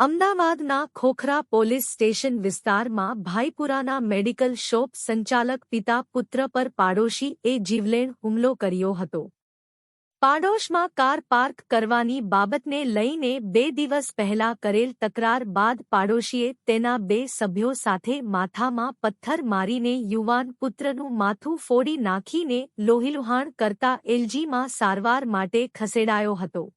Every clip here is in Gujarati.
અમદાવાદના ખોખરા પોલીસ સ્ટેશન વિસ્તારમાં ભાઈપુરાના મેડિકલ શોપ સંચાલક પિતા પુત્ર પર પાડોશી એ જીવલેણ હુમલો કર્યો હતો. પાડોશમાં કાર પાર્ક કરવાની બાબતને લઈને બે દિવસ પહેલા કરેલ તકરાર બાદ પાડોશીએ તેના બે સભ્યો સાથે માથામાં પથ્થર મારીને યુવાન પુત્રનું માથું ફોડી નાખીને લોહીલુહાણ કરતા એલજીમાં સારવાર માટે ખસેડાયો હતો.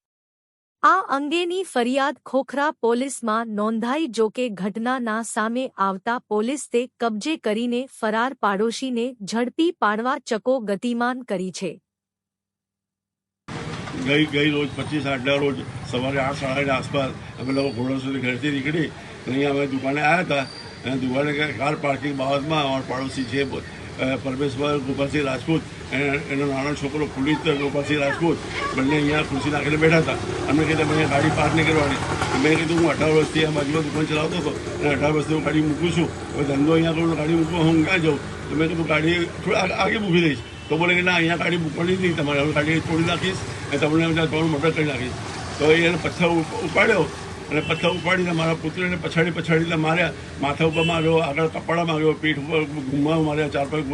આ અંગેની ફરિયાદ ખોખરા પોલીસમાં નોંધાઈ જોકે ઘટનાના સામે આવતા પોલીસ તે કબજે કરીને ફરાર પાડોશીને ઝડપી પાડવા ચકો ગતિમાન કરી છે. ગઈ ગઈ રોજ પચીસ આઠના રોજ સવારે આઠ, સાડા આસપાસ અમે લોકો ઘોડા સુધી ઘરથી નીકળી અહીંયા અમે દુકાને આવ્યા હતા અને દુકાને કાર પાર્કિંગ બાબતમાં અમારા પાડોશી છે પરમેશભાઈ ગોપાલસિંહ રાજપૂત એનો નાનો છોકરો પુલિત ગોપાલસિંહ રાજપૂત બંને અહીંયા ખુરશી નાખીને બેઠા હતા. અમને કીધું અહીંયા ગાડી પાર્ક નહીં કરવાની. મેં કીધું, હું અઢાર વર્ષથી આ બાજુમાં દુકાન ચલાવતો હતો અને અઢાર વર્ષથી હું ગાડી મૂકું છું. હવે ધંધો અહીંયા કરું ગાડી મૂકવા હું ક્યાં જાઉં? તો મેં કીધું, ગાડી થોડા આગળ મૂકી દઈશ તો બોલે કે, ના, અહીંયા ગાડી મૂકવાની જ નહીં. તમારે હવે ગાડી તોડી નાખીશ અને તમને તમારું મોટર કરી નાખીશ. તો એને પથ્થર ઉપ- ઉપાડ્યો. અને પથ્થર ઉપાડીને મારા પુત્રને પછાડી પછાડીને માર્યા માથા ઉપર માર્યો, આગળ કપાળા માર્યો, પીઠ ઉપર ગુમવા માર્યા, ચાર પાંચ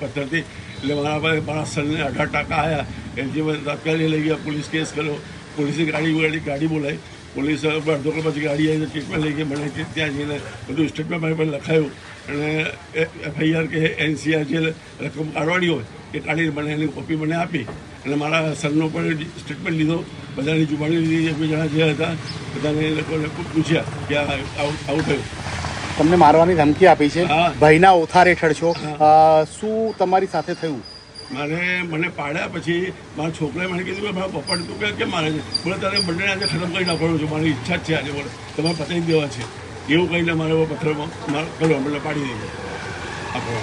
પથ્થરથી એટલે મારા પાસે મારા સનને અઢાર ટાંકા આવ્યા એલજીમાં તાત્કાલિક લઈ ગયા, પોલીસ કેસ કર્યો. પોલીસની ગાડી ગાડી ગાડી બોલાવી. પોલીસ અડધો કલાક પછી ગાડી આવીને ટ્રીટમેન્ટ લઈ ગઈ મને ત્યાં જઈને બધું સ્ટેટમેન્ટ મારી પાસે લખાયું. અને એફઆઈઆર કે એનસીઆર જે રકમ કાઢવાની હોય, એ કાઢીને મને એની કોપી મને આપી. અને મારા સનનો પણ સ્ટેટમેન્ટ લીધો. બધાની જુબાની લીધી એક બે જણા જે હતા. બધાને એ લોકોને પૂછ્યા કે આ આવું થયું. તમને મારવાની ધમકી આપી છે. હા. ભયના ઓથાર હેઠળ છો. અ, શું તમારી સાથે થયું? મારે મને પાડ્યા પછી મારા છોકરાએ મને કીધું કે મારા પપ્પા તું કે કેમ મારે છે? બોલે તારે બંને આજે ખતમ કરી નાખવાનું છે. મારી ઈચ્છા જ છે આજે બોલે. તમારે પતાવી દેવા છે. એવું કહીને મારે પથ્થરમાં મારો કર્યો એટલે પાડી દીધો. આપણો